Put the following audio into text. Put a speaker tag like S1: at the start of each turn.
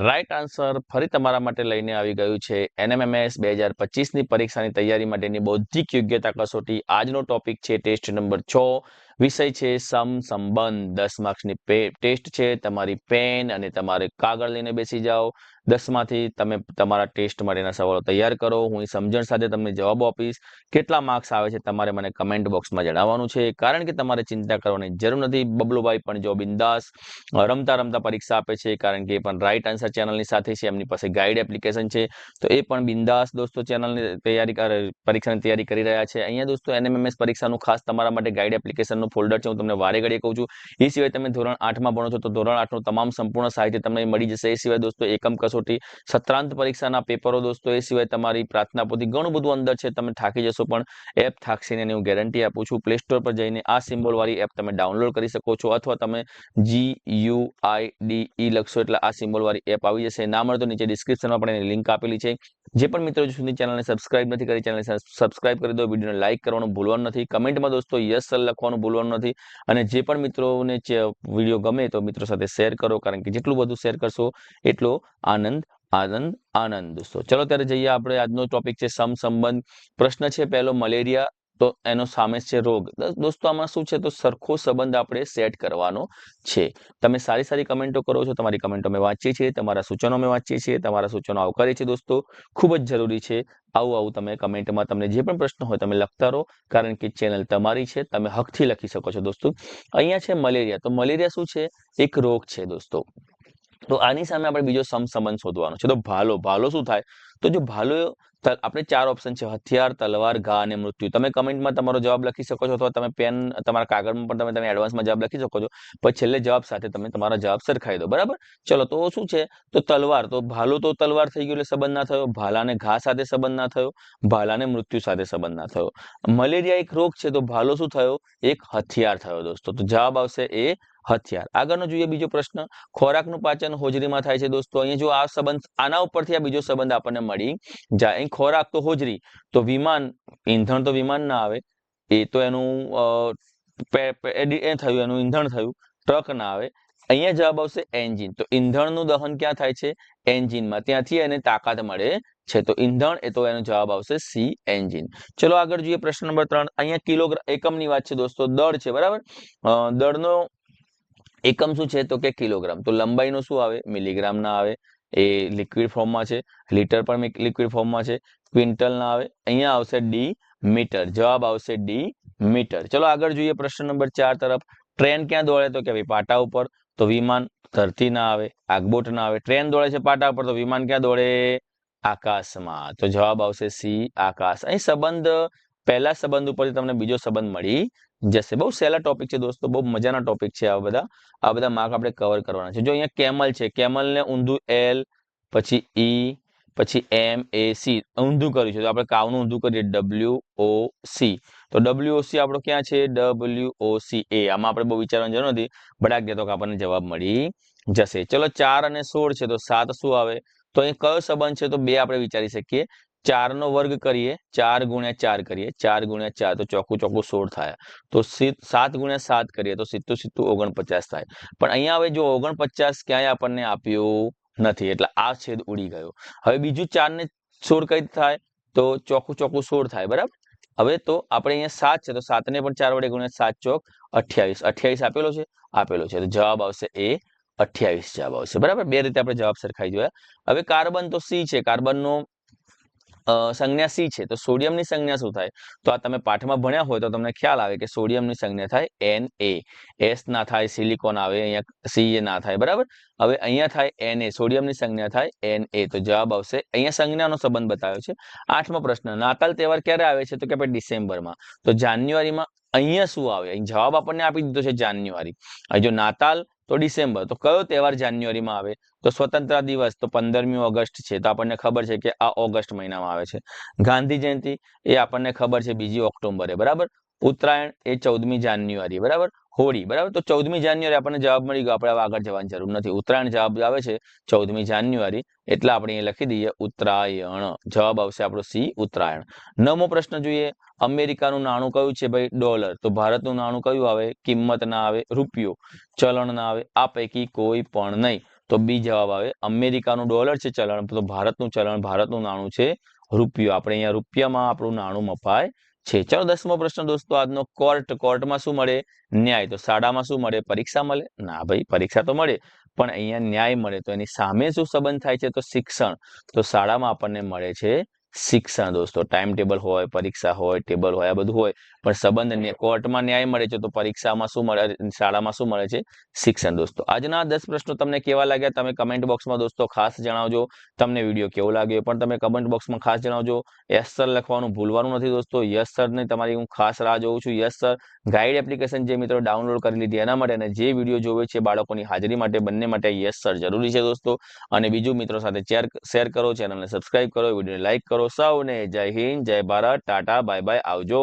S1: Right answer ફરી તમારા માટે લઈને આવી ગયું છે. એનએમએમએસ બે હજાર પચીસની પરીક્ષાની તૈયારી માટેની બૌદ્ધિક યોગ્યતા કસોટી. આજનો ટોપિક છે ટેસ્ટ નંબર છ. વિષય છે સમ, સંબંધ. દસ માર્ક્સની ટેસ્ટ છે. તમારી પેન અને તમારે કાગળ લઈને બેસી જાઓ. દસમાંથી તમે તમારા ટેસ્ટ માટેના સવાલો તૈયાર કરો. હું એ સમજણ સાથે તમને જવાબો આપીશ. કેટલા માર્ક્સ આવે છે તમારે મને કમેન્ટ બોક્સમાં જણાવવાનું છે. કારણ કે તમારે ચિંતા કરવાની જરૂર નથી. બબલુભાઈ પણ જો બિંદાસ રમતા રમતા પરીક્ષા આપે છે. કારણ કે એ પણ રાઇટ આન્સર ચેનલની સાથે છે. એમની પાસે ગાઈડ એપ્લિકેશન છે. તો એ પણ બિંદાસ દોસ્તો ચેનલની તૈયારી પરીક્ષાની તૈયારી કરી રહ્યા છે. અહીંયા દોસ્તો એનએમએમએસ પરીક્ષાનું ખાસ તમારા માટે ગાઈડ એપ્લિકેશનનું ફોલ્ડર છે, હું તમને વારે ઘડીએ કહું છું. એ સિવાય તમે ધોરણ આઠમાં ભણો છો, તો ધોરણ આઠનું તમામ સંપૂર્ણ સાહિત્ય તમને મળી જશે. એ સિવાય દોસ્તો, એકમ કસોટી, સત્રાંત પરીક્ષાના પેપરો દોસ્તો, એ સિવાય તમારી પ્રાર્થના પોથી ઘણું બધું અંદર છે, તમે થાકી જશો, પણ એપ થાકશે નહીં હું ગેરંટી આપું છું. પ્લે સ્ટોર પર જઈને આ સિમ્બોલ વાળી એપ તમે ડાઉનલોડ કરી શકો છો, અથવા તમે G you I D E લખશો, એટલે આ સિમ્બોલ વાળી એપ આવી જશે. ના મળે તો નીચે ડિસ્ક્રિપ્શનમાં પણ એની લિંક આપેલી છે. જે પણ મિત્રો સુધી ચેનલને સબસ્ક્રાઇબ નથી કરી ચેનલને સબસ્ક્રાઇબ કરી દો, વિડીયોને લાઇક કરવાનું ભૂલવાનું નથી, કમેન્ટમાં દોસ્તો યસ સર લખવાનું ભૂલવાનું નથી અને જે પણ મિત્રોને વીડિયો ગમે તો મિત્રો સાથે શેર કરો, કારણ કે જેટલું બધું શેર કરશો, એટલો આનંદ આનંદ આનંદ દોસ્તો. ચલો ત્યારે જઈએ આપણે, આજનો ટોપિક છે સમ સંબંધ. પ્રશ્ન છે પહેલો, મલેરિયા તો એનો સામે છે રોગ. દોસ્તો, આમાં શું છે? તો સરખો સંબંધ આપણે સેટ કરવાનો છે. તમે સારી સારી કમેન્ટો કરો છો, તમારી કમેન્ટો અમે વાંચીએ છીએ, તમારા સૂચનો અમે વાંચીએ છીએ, તમારા સૂચનો આવકારીએ છીએ દોસ્તો. ખૂબ જ જરૂરી છે આવું આવું તમે કમેન્ટમાં તમને જે પણ પ્રશ્ન હોય તમે લખતા રહો. કારણ કે ચેનલ તમારી છે, તમે હકથી લખી શકો છો દોસ્તો. અહીંયા છે મલેરિયા. તો મલેરિયા શું છે? એક રોગ છે દોસ્તો. તો આની સામે આપણે બીજો સમસંબંધ શોધવાનો છે. તો ભાલો ભાલો શું થાય? તો જો ભાલો આપણે ચાર ઓપ્શન છે. હથિયાર, તલવાર, ઘા અને મૃત્યુ. તમે કમેન્ટમાં તમારો જવાબ લખી શકો છો અથવા તમે પેન તમારા કાગળમાં પણ તમે તમે એડવાન્સમાં જવાબ લખી શકો છો. પછી છેલ્લે જવાબ સાથે તમે તમારા જવાબ સરખાઈ દો. બરાબર? ચલો, તો શું છે? તો તલવાર. તો ભાલો તો તલવાર થઈ ગયો એટલે સંબંધ ના થયો. ભાલાને ઘા સાથે સંબંધ ના થયો. ભાલાને મૃત્યુ સાથે સંબંધ ના થયો. મલેરિયા એક રોગ છે. તો ભાલો શું થયો? એક હથિયાર થયો દોસ્તો. તો જવાબ આવશે એ હથિયાર. આગળનો જોઈએ બીજો પ્રશ્ન. ખોરાકનું પાચન હોજરીમાં થાય છે દોસ્તો. અહીંયા જો આ સંબંધ, આના ઉપરથી આ બીજો સંબંધ આપણને મળી જાય ખોરાક તો હોજરી. તો વિમાન, ઈંધણ તો વિમાન ના આવે. એ તો એનું એ થયું, એનું ઈંધણ થયું, ટ્રક ના આવે. અહીંયા જવાબ આવશે એન્જિન. તો ઈંધણનું દહન ક્યાં થાય છે? એન્જિનમાં. ત્યાંથી એને તાકાત મળે છે. તો ઈંધણ, એ તો એનો જવાબ આવશે સી, એન્જિન. ચલો આગળ જોઈએ પ્રશ્ન નંબર ત્રણ. અહીંયા કિલોગ્રામ એકમની વાત છે દોસ્તો. દળ છે, બરાબર? દળનો એકમ શું છે? તો કે કિલોગ્રામ. તો લંબાઈનો શું આવે? મિલીગ્રામ ના આવે. એ લિક્વિડ ફોર્મમાં છે. લીટર પણ લિક્વિડ ફોર્મમાં છે. ક્વિન્ટલ ના આવે. અહીંયા આવશે ડી મીટર જવાબ આવશે ડી મીટર ચલો આગળ જોઈએ પ્રશ્ન નંબર ચાર તરફ. ટ્રેન ક્યાં દોડે? તો કે ભાઈ પાટા ઉપર. તો વિમાન ધરતી ના આવે, આગબોટ ના આવે. ટ્રેન દોડે છે પાટા ઉપર. તો વિમાન ક્યાં દોડે? આકાશમાં. તો જવાબ આવશે સી આકાશ. અહીં સંબંધ પહેલા સંબંધ ઉપરથી તમને બીજો સંબંધ મળી જશે. બહુ સહેલા ટોપિક છે દોસ્તો, બહુ મજાના ટોપિક છે આ બધા. આ બધા માર્ક આપણે કવર કરવાના છે. જો અહીંયા કેમલ છે, કેમલને ઊંધું એલ પછી ઈ પછી એમ એ સી ઊંધું કર્યું છે. તો આપણે કાવનું ઊંધું કરીએ ડબલ્યુ ઓ સી તો ડબલ્યુ સી આપણો ક્યાં છે? ડબલ્યુ ઓ સી એ આમાં આપણે બહુ વિચારવાની જરૂર નથી બડાક દે તો આપણને જવાબ મળી જશે. ચલો ચાર અને સોળ છે, તો સાત શું આવે? તો અહીં કયો સંબંધ છે, તો બે આપણે વિચારી શકીએ. ચાર નો વર્ગ કરીએ, ચાર ગુણ્યા ચાર કરીએ, ચાર ગુણ્યા ચાર, તો ચોખ્ખું ચોખ્ખું સોળ થાય. તો સાત ગુણ્યા સાત કરીએ, તો સિત્તું સિત્તું ઓગણપચાસ થાય. પણ અહીંયા હવે જો ઓગણપચાસ ક્યાંય આપણને આપ્યું નથી, એટલે આ છેદ ઉડી ગયો. હવે બીજું ચાર ને સોળ કઈ થાય? તો ચોખ્ખું ચોખ્ખું સોળ થાય, બરાબર? હવે તો આપણે અહીંયા સાત છે, તો સાત ને પણ ચાર વડે ગુણ્યા સાત ચોક અઠ્યાવીસ. અઠ્યાવીસ આપેલો છે? આપેલો છે. તો જવાબ આવશે એ અઠ્યાવીસ જવાબ આવશે. બરાબર? બે રીતે આપણે જવાબ સરખાઈ જોયા. હવે કાર્બન તો સી છે. કાર્બનનો સંજ્ઞા સી છે, તો સોડિયમની સંજ્ઞા શું થાય? તો આ તમે પાઠમાં ભણ્યા હોય તો તમને ખ્યાલ આવે કે સોડિયમની સંજ્ઞા થાય એન એ એસ ના થાય સિલિકોન આવે, અહીંયા સી એ ના થાય, બરાબર? હવે અહીંયા થાય એન એ સોડિયમની સંજ્ઞા થાય એન એ તો જવાબ આવશે, અહીંયા સંજ્ઞાનો સંબંધ બતાવ્યો છે. આઠમો પ્રશ્ન, નાતાલ તહેવાર ક્યારે આવે છે? તો કે ભાઈ ડિસેમ્બરમાં. તો જાન્યુઆરીમાં અહીંયા શું આવે? અહીં જવાબ આપણને આપી દીધો છે જાન્યુઆરી. જો નાતાલ તો ડિસેમ્બર, તો કયો તહેવાર જાન્યુઆરીમાં આવે? તો સ્વતંત્ર દિવસ, તો પંદરમી ઓગસ્ટ છે, તો આપણને ખબર છે કે આ ઓગસ્ટ મહિનામાં આવે છે. ગાંધી જયંતિ એ આપણને ખબર છે બીજી ઓક્ટોબરે, બરાબર? ઉત્તરાયણ એ ચૌદમી જાન્યુઆરી બરાબર? હોળી, બરાબર? તો ચૌદમી જાન્યુઆરી આપણને જવાબ મળી ગયો. આપણે આગળ જવાની જરૂર નથી. ઉત્તરાયણ જવાબ આવે છે ચૌદમી જાન્યુઆરી. એટલે આપણે એ લખી દઈએ ઉત્તરાયણ. જવાબ આવશે આપણો સી, ઉત્તરાયણ. નવમો પ્રશ્ન જોઈએ. અમેરિકાનું નાણું કયું છે ભાઈ? ડોલર. તો ભારતનું નાણું કયું આવે? કિંમત ના આવે, રૂપિયો. ચલણ ના આવે, આ પૈકી કોઈ પણ નહીં. તો બી જવાબ આવે, અમેરિકાનું ડોલર છે ચલણ. તો ભારતનું ચલણ, ભારતનું નાણું છે રૂપિયો. આપણે અહીંયા રૂપિયામાં આપણું નાણું મપાય છે. ચલો, દસમો પ્રશ્ન દોસ્તો, આજનો કોર્ટ કોર્ટમાં શું મળે? ન્યાય. તો શાળામાં શું મળે? પરીક્ષા મળે? ના ભાઈ, પરીક્ષા તો મળે. પણ અહીંયા ન્યાય મળે. તો એની સામે શું સંબંધ થાય છે? તો શિક્ષણ. તો શાળામાં આપણને મળે છે શિક્ષણ દોસ્તો ટાઈમ ટેબલ હોય, પરીક્ષા હોય ટેબલ હોય, આ બધું હોય. પણ સંબંધ કોર્ટમાં ન્યાય મળે છે તો પરીક્ષામાં શું મળે શાળામાં શું મળે છે? શિક્ષણ દોસ્તો. આજના દસ પ્રશ્નો તમને કેવા લાગ્યા? તમે કમેન્ટ બોક્સમાં દોસ્તો ખાસ જણાવજો. તમને વીડિયો કેવો લાગ્યો? પણ તમે કમેન્ટ બોક્સમાં ખાસ જણાવજો. યસ સર લખવાનું ભૂલવાનું નથી દોસ્તો. યસ સરને તમારી હું ખાસ રાહ જોઉં છું. યસ સર ગાઈડ એપ્લિકેશન જે મિત્રો ડાઉનલોડ કરી લીધી એના માટે અને જે વીડિયો જોવે છે બાળકોની હાજરી માટે બંને માટે યસ સર જરૂરી છે દોસ્તો. અને બીજું મિત્રો સાથે શેર કરો ચેનલને સબસ્ક્રાઈબ કરો વિડીયોને લાઇક કરો. સૌને જય હિન્દ જય ભારત ટાટા બાય બાય આવજો.